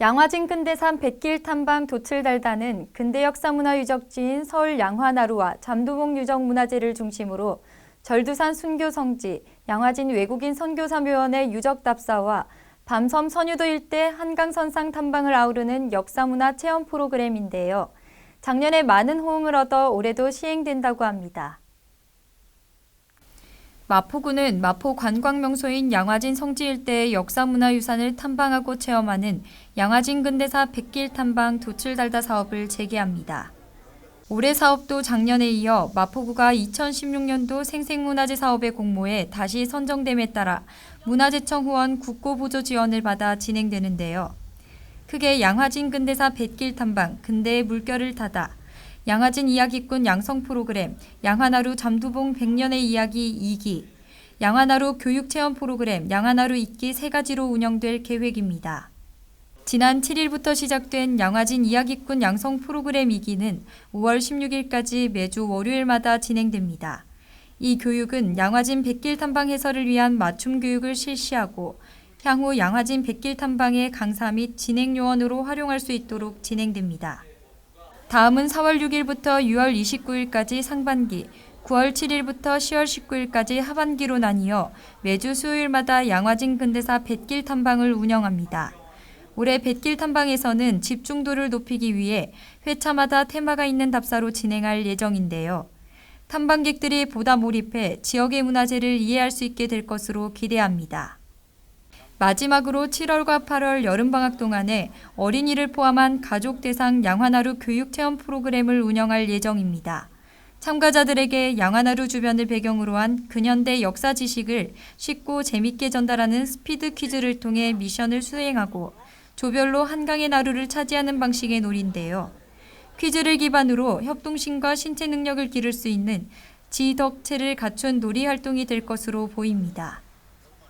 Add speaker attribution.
Speaker 1: 양화진 근대산 백길 탐방 도틀달다는 근대 역사문화 유적지인 서울 양화나루와 잠두봉 유적문화재를 중심으로 절두산 순교 성지, 양화진 외국인 선교사묘원의 유적 답사와 밤섬 선유도 일대 한강선상 탐방을 아우르는 역사문화 체험 프로그램인데요. 작년에 많은 호응을 얻어 올해도 시행된다고 합니다. 마포구는 마포 관광명소인 양화진 성지 일대의 역사문화유산을 탐방하고 체험하는 양화진 근대사 백길 탐방 도틀달다 사업을 재개합니다. 올해 사업도 작년에 이어 마포구가 2016년도 생생문화재 사업의 공모에 다시 선정됨에 따라 문화재청 후원 국고보조 지원을 받아 진행되는데요. 크게 양화진 근대사 백길 탐방, 근대의 물결을 타다, 양화진 이야기꾼 양성 프로그램, 양화나루 잠두봉 100년의 이야기 2기, 양화나루 교육체험 프로그램 양화나루 있기 세 가지로 운영될 계획입니다. 지난 7일부터 시작된 양화진 이야기꾼 양성 프로그램 2기는 5월 16일까지 매주 월요일마다 진행됩니다. 이 교육은 양화진 백길 탐방 해설을 위한 맞춤 교육을 실시하고 향후 양화진 백길 탐방의 강사 및 진행 요원으로 활용할 수 있도록 진행됩니다. 다음은 4월 6일부터 6월 29일까지 상반기, 9월 7일부터 10월 19일까지 하반기로 나뉘어 매주 수요일마다 양화진 근대사 뱃길 탐방을 운영합니다. 올해 뱃길 탐방에서는 집중도를 높이기 위해 회차마다 테마가 있는 답사로 진행할 예정인데요. 탐방객들이 보다 몰입해 지역의 문화재를 이해할 수 있게 될 것으로 기대합니다. 마지막으로 7월과 8월 여름방학 동안에 어린이를 포함한 가족 대상 양화나루 교육 체험 프로그램을 운영할 예정입니다. 참가자들에게 양화나루 주변을 배경으로 한 근현대 역사 지식을 쉽고 재밌게 전달하는 스피드 퀴즈를 통해 미션을 수행하고 조별로 한강의 나루를 차지하는 방식의 놀이인데요. 퀴즈를 기반으로 협동심과 신체 능력을 기를 수 있는 지덕체를 갖춘 놀이 활동이 될 것으로 보입니다.